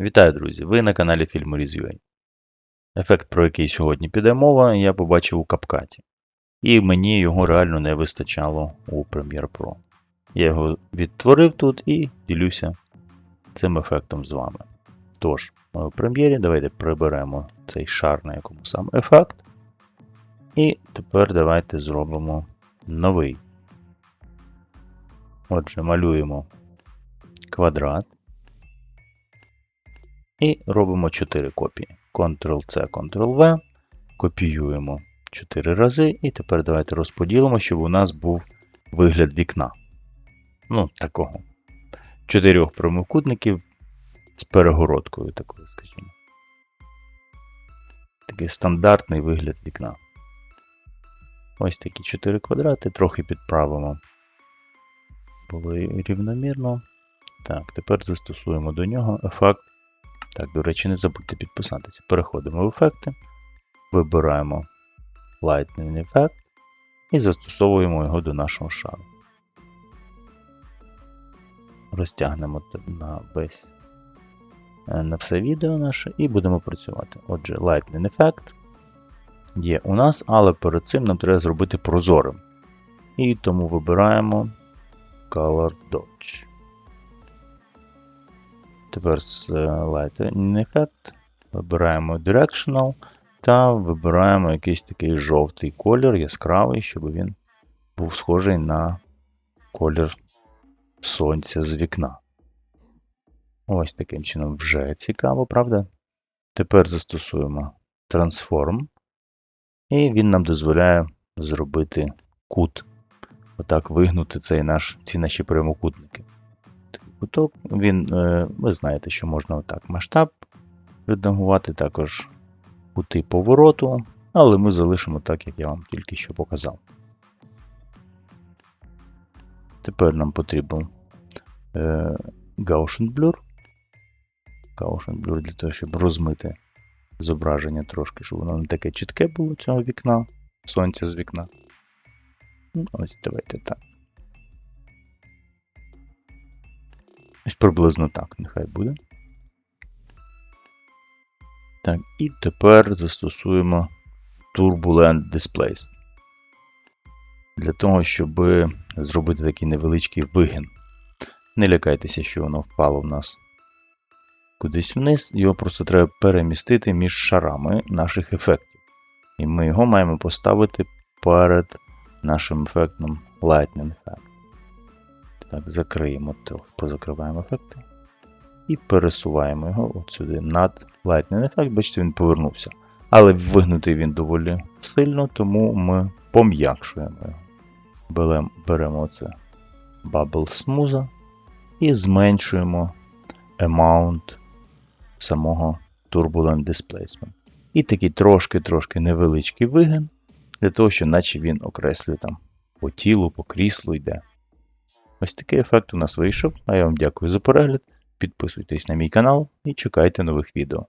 Вітаю, друзі! Ви на каналі Review. Ефект, про який сьогодні піде мова, я побачив у капкаті. І мені його реально не вистачало у Premiere Pro. Я його відтворив тут і ділюся цим ефектом з вами. Тож, у прем'єрі давайте приберемо цей шар, на якому сам ефект. І тепер давайте зробимо новий. Отже, малюємо квадрат. І робимо 4 копії. Ctrl-C, Ctrl-V. Копіюємо 4 рази. І тепер давайте розподілимо, щоб у нас був вигляд вікна. Ну, такого. Чотирьох прямокутників з перегородкою такою, скажімо. Такий стандартний вигляд вікна. Ось такі 4 квадрати, трохи підправимо. Були рівномірно. Так, тепер застосуємо до нього ефект. Так, до речі, не забудьте підписатися. Переходимо в ефекти, вибираємо Lightning Effect і застосовуємо його до нашого шару. Розтягнемо на весь на все відео наше і будемо працювати. Отже, Lightning Effect є у нас, але перед цим нам треба зробити прозорим. І тому вибираємо Color Dodge. Тепер з Lightning Effect вибираємо Directional та вибираємо якийсь такий жовтий колір, яскравий, щоб він був схожий на колір сонця з вікна. Ось таким чином вже цікаво, правда? Тепер застосуємо Transform, і він нам дозволяє зробити кут. Отак вигнути цей наш, ці наші прямокутники куток. Він, е, ви знаєте, що можна отак масштаб редагувати, також кути повороту, але ми залишимо так, як я вам тільки що показав. Тепер нам потрібен е, Gaussian Blur. Gaussian Blur для того, щоб розмити зображення трошки, щоб воно не таке чітке було цього вікна, сонця з вікна. Ну, ось давайте так. Приблизно так, нехай буде. Так, і тепер застосуємо Turbulent Displace. Для того, щоб зробити такий невеличкий вигін. Не лякайтеся, що воно впало в нас кудись вниз, його просто треба перемістити між шарами наших ефектів. І ми його маємо поставити перед нашим ефектом Lightning Effect. Так, закриємо трохи, позакриваємо ефекти. І пересуваємо його от сюди над Lightning Effect. Бачите, він повернувся. Але вигнутий він доволі сильно, тому ми пом'якшуємо його. Беремо це Bubble Smooth і зменшуємо amount самого Turbulent Displacement. І такий трошки-трошки невеличкий вигин, для того, що наче він окреслює там по тілу, по кріслу йде. Ось такий ефект у нас вийшов. А я вам дякую за перегляд. Підписуйтесь на мій канал і чекайте нових відео.